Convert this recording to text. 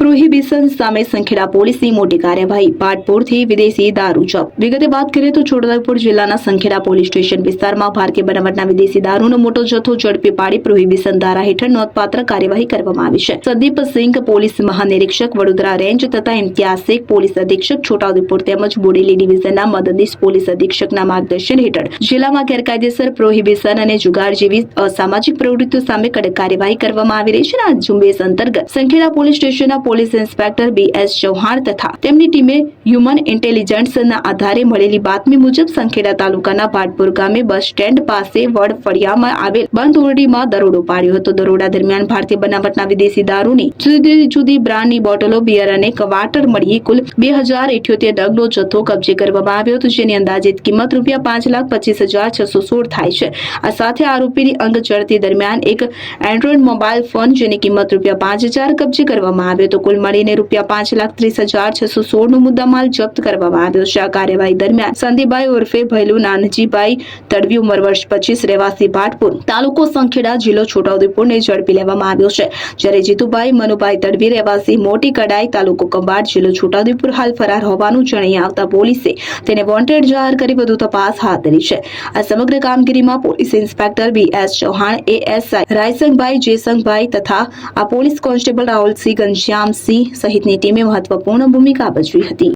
Prohibition સામે સંખેડા પોલીસની મોટી કાર્યવાહી. પાટપોરથી વિદેશી દારૂ જપ્ત. વિગતે વાત કરીએ તો છોટાઉદેપુર જિલ્લાના સંખેડા પોલીસ સ્ટેશન વિસ્તારમાં ભારતીય બનાવટના વિદેશી દારૂનો મોટો જથ્થો ઝડપી પાડી પ્રોહિબિશન ધારા હેઠળ નોંધપાત્ર કાર્યવાહી કરવામાં આવી છે. સંદીપ સિંઘ, પોલીસ મહાનિરીક્ષક, વડોદરા રેન્જ તથા ઇમ્તિયાઝ શેખ પોલીસ અધિક્ષક, છોટાઉદેપુર તેમજ બોડેલી ડિવિઝનના મદદનીશ પોલીસ અધિક્ષકના માર્ગદર્શન હેઠળ. જિલ્લામાં ગેરકાયદેસર પ્રોહિબિશન અને જુગાર જેવી અસામાજિક પ્રવૃત્તિઓ સામે કડક કાર્યવાહી કરવામાં આવી રહી છે આ ઝુંબેશ અંતર્ગત સંખેડા પોલીસ સ્ટેશનના police inspector B S Chauhan તથા તેમની ટીમે હ્યુમન ઇન્ટેલિજન્સના આધારે મળેલી બાતમી મુજબ સંખેડા તાલુકાના ભાટપુર ગામે બસ સ્ટેન્ડ પાસે વડ ફળિયામાં આવેલ બંધ ઓરડીમાં દરોડો પાડ્યો હતો. દરોડા દરમિયાન ભારતીય બનાવટના વિદેશી દારૂની જુદી જુદી બ્રાન્ડની બોટલો, બિયર અને કવાટર મળી. કુલ બે હજાર ઇઠ્યોતેર ડગનો જથ્થો કબજે કરવામાં આવ્યો હતો, જેની અંદાજિત કિંમત રૂપિયા પાંચ લાખ પચીસ હજાર છસો સોળ થાય છે. આ સાથે આરોપીની અંગ ચડતી દરમિયાન એક એન્ડ્રોઈડ મોબાઈલ ફોન, જેની કિંમત રૂપિયા પાંચ હજાર કબજે કરવામાં આવ્યો તો કુલ મળીને રૂપિયા પાંચ લાખ ત્રીસ હજાર છસો સોળનો મુદ્દામાલ જપ્ત કરવામાં આવ્યો છે. આ કાર્યવાહી દરમિયાન સંદીપભાઈ ઉર્ફે ભૈલુ નાનજીભાઈ તડવી ઉંમર વર્ષ પચીસ, રહેવાસી ભાટપુર તાલુકો સંખેડા જિલ્લો છોટાઉદેપુરને ઝડપી લેવામાં આવ્યો છે. જ્યારે જીતુભાઈ, મનુભાઈ તડવી, રહેવાસી મોટી કડાઈ તાલુકો કંબાડ જિલ્લો છોટાઉદેપુર હાલ ફરાર હોવાનું જણાઈ આવતા પોલીસે તેને વોન્ટેડ જાહેર કરી વધુ તપાસ હાથ ધરી છે. આ સમગ્ર કામગીરીમાં police inspector B S Chauhan ASI Raysangbhai Jaysangbhai તથા આ પોલીસ કોન્સ્ટેબલ રાહુલસિંહ ઘનશ્યામસિંહ સહિતની ટીમે મહત્વપૂર્ણ ભૂમિકા ભજવી હતી.